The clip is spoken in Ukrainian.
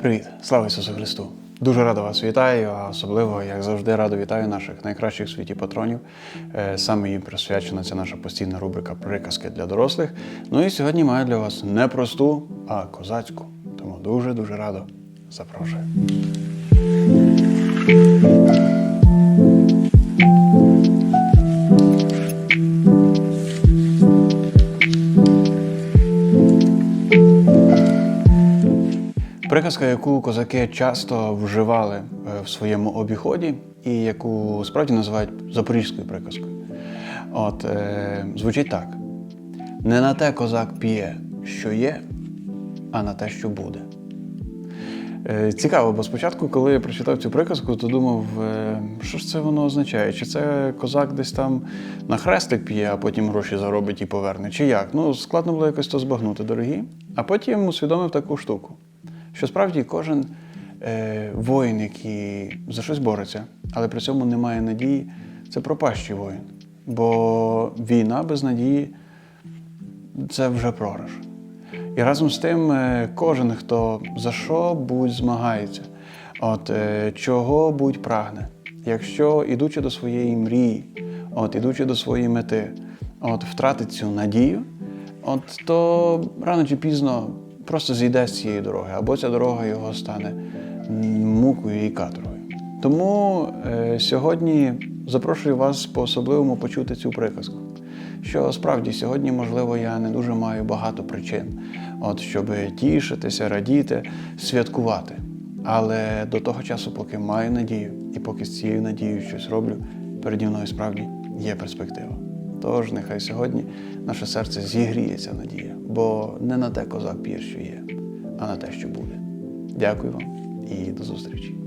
Привіт, слава Ісусу Христу! Дуже радо вас вітаю, а особливо, як завжди, радо вітаю наших найкращих в світі патронів. Е, Саме їм присвячена ця наша постійна рубрика Приказки для дорослих. Ну і сьогодні маю для вас не просту, а козацьку. Тому дуже-дуже радо запрошую. Приказка, яку козаки часто вживали е, в своєму обіході, і яку справді називають запорізькою приказкою. От е, звучить так: не на те козак п'є, що є, а на те, що буде. Е, Цікаво, бо спочатку, коли я прочитав цю приказку, то думав, е, що ж це воно означає? Чи це козак десь там на хрестик п'є, а потім гроші заробить і поверне? Чи як? Ну, складно було якось то збагнути, дорогі. А потім усвідомив таку штуку, що справді кожен е, воїн, який за щось бореться, але при цьому не має надії, це пропащий воїн. Бо війна без надії це вже програш. І разом з тим, е, кожен, хто за що будь змагається, от е, чого будь прагне, якщо ідучи до своєї мрії, от ідучи до своєї мети, от втратить цю надію, от то рано чи пізно просто зійде з цієї дороги, або ця дорога його стане мукою і каторгою. Тому е, сьогодні запрошую вас по-особливому почути цю приказку. Що справді сьогодні, можливо, я не дуже маю багато причин, от щоб тішитися, радіти, святкувати. Але до того часу, поки маю надію, і поки з цією надією щось роблю, переді мною справді є перспектива. Тож нехай сьогодні наше серце зігріється надія, бо не на те козак п'є, що є, а на те, що буде. Дякую вам і до зустрічі.